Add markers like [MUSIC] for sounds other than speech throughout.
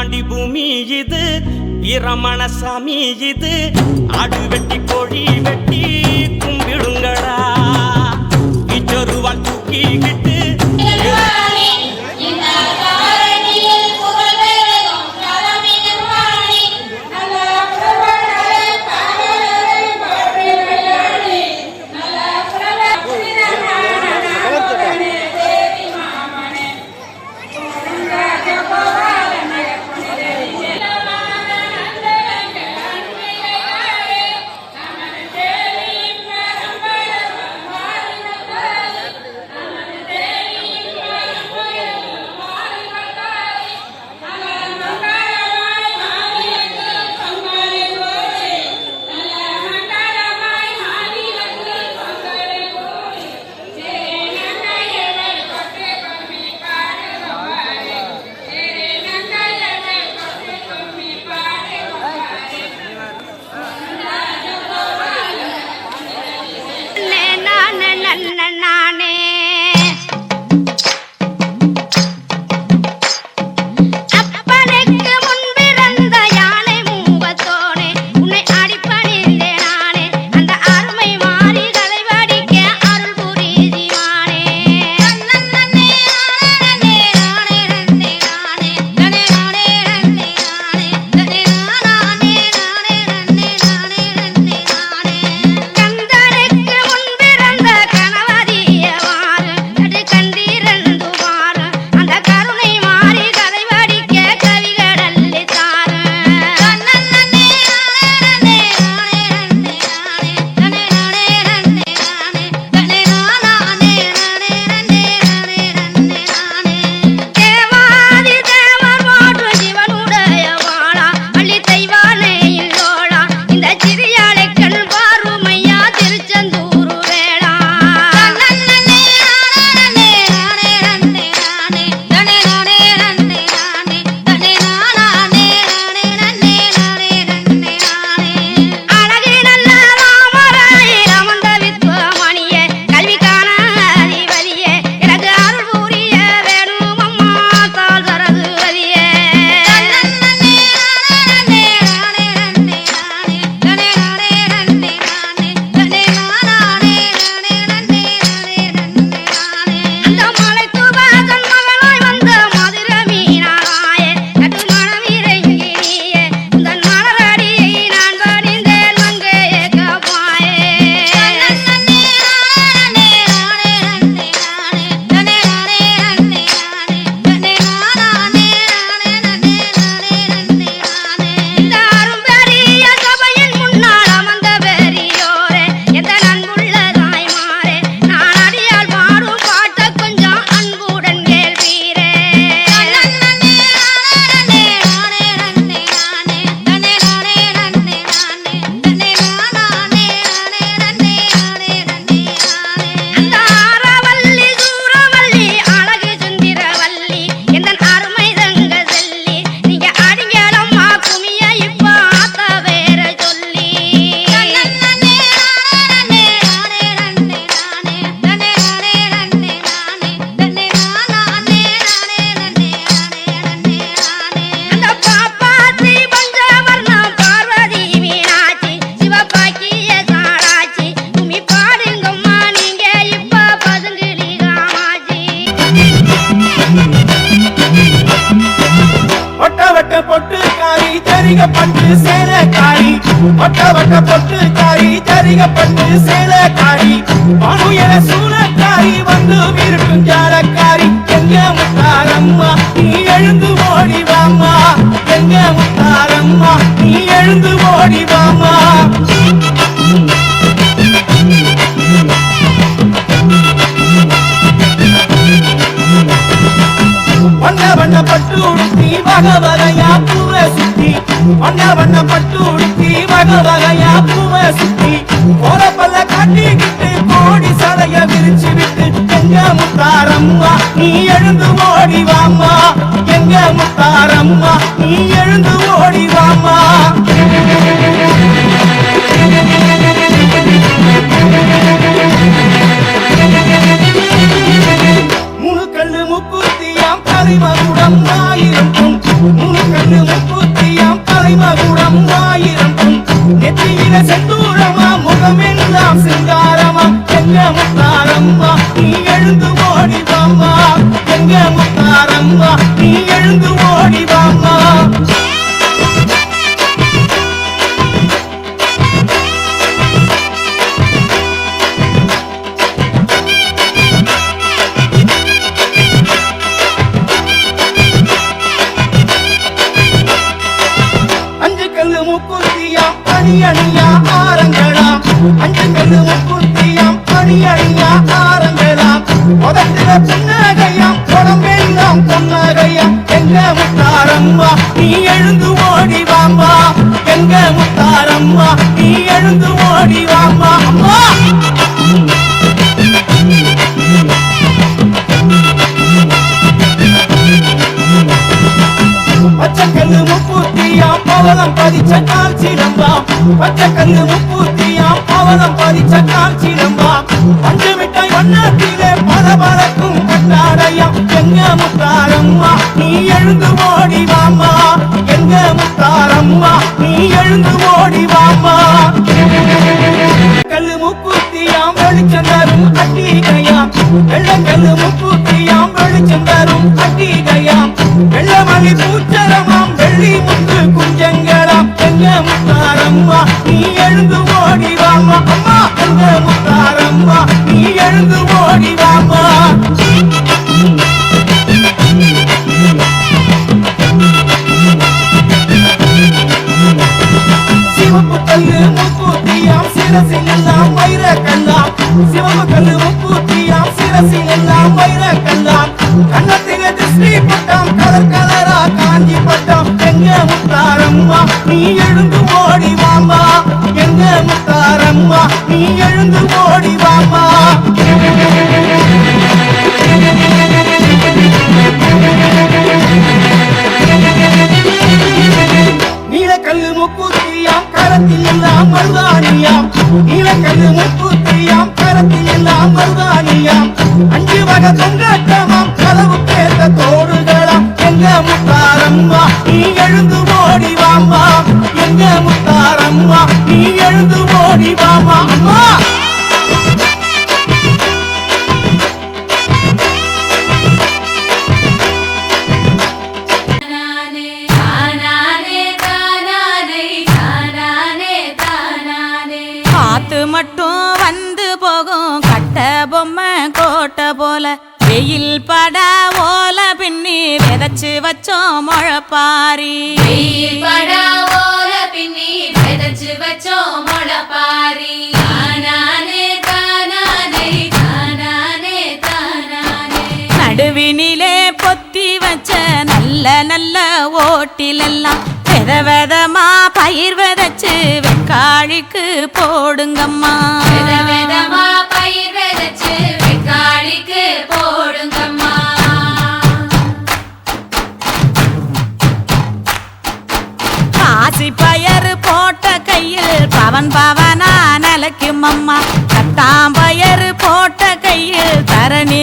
பாண்டி பூமி இது வீரமணசாமி இது. ஆடு கோழி பொட்டு காரி தெரிக பட்டு சேல காரி வட்ட வட்ட பொட்டு காரி தெரிக பட்டு சேல காரி பானுயர சூழக்காரி வந்து விருக்கும் ஜாலக்காரி. எங்க முத்தாரம்மா நீ எழுந்து ஓடி வாமா எங்க முத்தாரம்மா நீ எழுந்து ஓடி வாமா வண்ண வண்ண பட்டு உடுத்தி வகை வகையா பூவை சுத்தி போற பல்ல கட்டிக்கிட்டு கோடி சடைய விரிச்சு விட்டு எங்க முத்தாரம்மா நீ எழுந்து ஓடி வாமா நீ எழுந்து ஓடி வாமா முத்தாரம்மா நீ எழுந்து ஓடி வாமா எங்க முத்தாரம்மா நீ எழுந்து ஓடி வாமா அம்மா! பச்சைக்கல்லு முப்பூத்தியாம் பவளம் பதிச்ச கால் பவளம் பஞ்சு மிட்டாய் வண்ணத்திலே பல பறக்கும் கட்டாடையாம் எழுந்து ஓடி வாமா எங்க முத்தாரம்மா நீ எழுந்து ஓடி வாமா கல்லு முக்கூத்தியாம் வெளிச்சம் தரும் அட்டிகையாம். வெள்ளக்கல்லு முக்கூத்தியாம் வெளிச்சம் தரும் அட்டிகையாம். வெள்ளமணி பூச்சரமாம் வெள்ளி முத்து குஞ்சங்களாம். எங்க முத்தாரம்மா நீ எழுந்து ஓடி வாமா அம்மா எங்க முத்தாரம்மா நீ எழுந்து ஓடி வாமா அம்மா நீ எழுந்து ஓடி வாமா அம்மா. நல்ல நல்ல ஓட்டிலெல்லாம் வித விதமா பயிர் விதைச்சு வெக்காளிக்கு போடுங்கம்மா. வித விதமா பயிர் விதைச்சு வெக்காளிக்கு போடுங்கம்மா. காசி பயறு போட்ட கையில் பவன் பவனா நிலைக்கும் அம்மா கட்டாம்பயறு போட்ட கையில் தரணி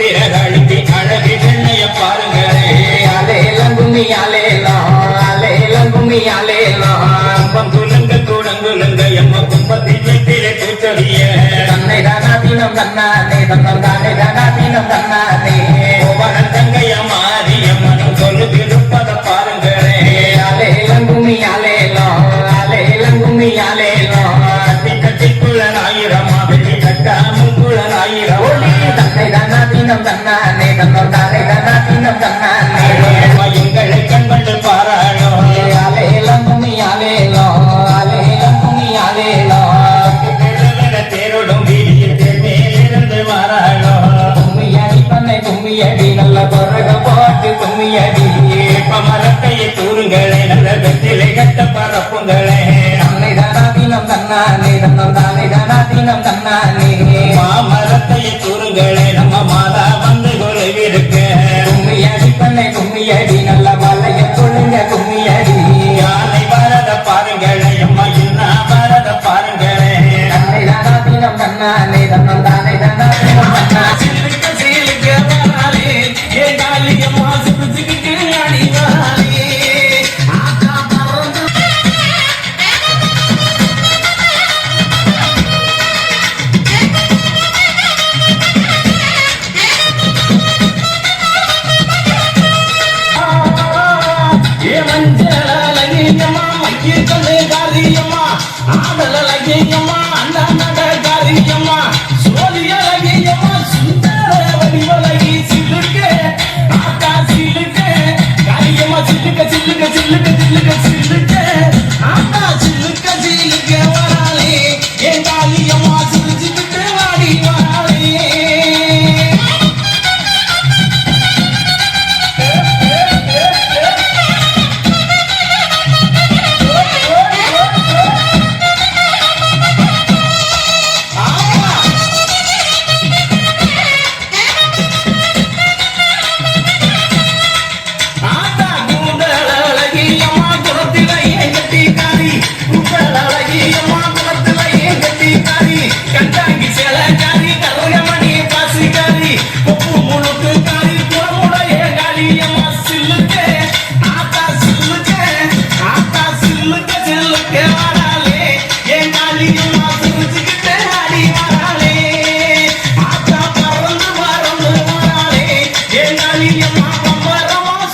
பத்திர கழுத்தி அழகு பிள்ளைய பாருங்களே. அலேலம் கும்மி அலேலம் அலேலம் கும்மி அலேலம் கும்பம் குலுங்க கூடங்குலுங்க எம்ம கும்பத்தில் வெட்டில கூச்சொடிய தன்னை தானா தினம் தன்னானே தன்னம் தினம் தன்னானே தன்னம் தானே தானா தினம் தன்னானே எங்களை கண்பட்டு பாராளோ அலேலம் கும்மி அலேலம் அலேலம் கும்மி அலேலம் தேரோடும் வீதியில் மேலிருந்து மாறாளோ கும்மியடி பண்ணை கும்மியடி நல்ல குரக போட்டு கும்மியடி மரத்தையை தூருங்களே நல்ல வெற்றிலை கட்ட பரப்புங்களே. தன்னை தானா தினம் தன்னானே தன்னம் தானே தானா தினம் தன்னானே மாமரத்தையை Thank [LAUGHS] you.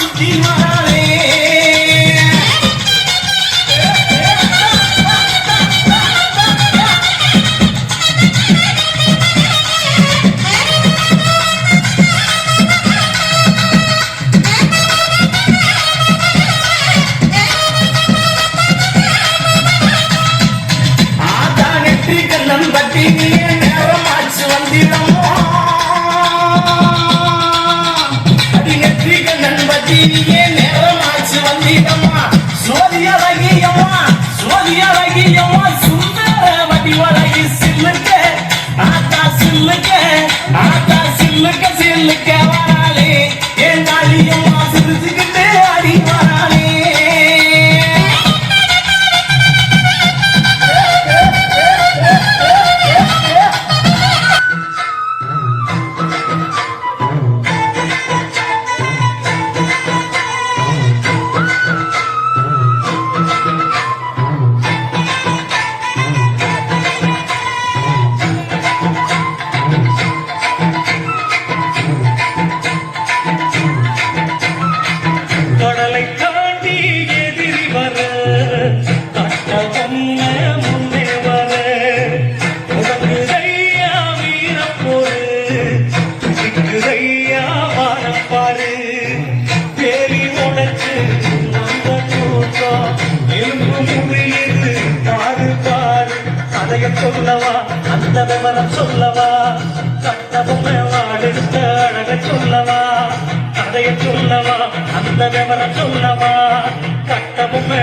சுத்தி சில்லுக்க ஆட்டா சில்லுக்க சில்லுக்க. சொல்லவா அந்த விவரம் சொல்லவா. கட்ட பொம்மை வாடெடுத்த அழக சொல்லவா. கதைய சொல்லவா அந்த விவரம் சொல்லவா. கட்ட பொம்மை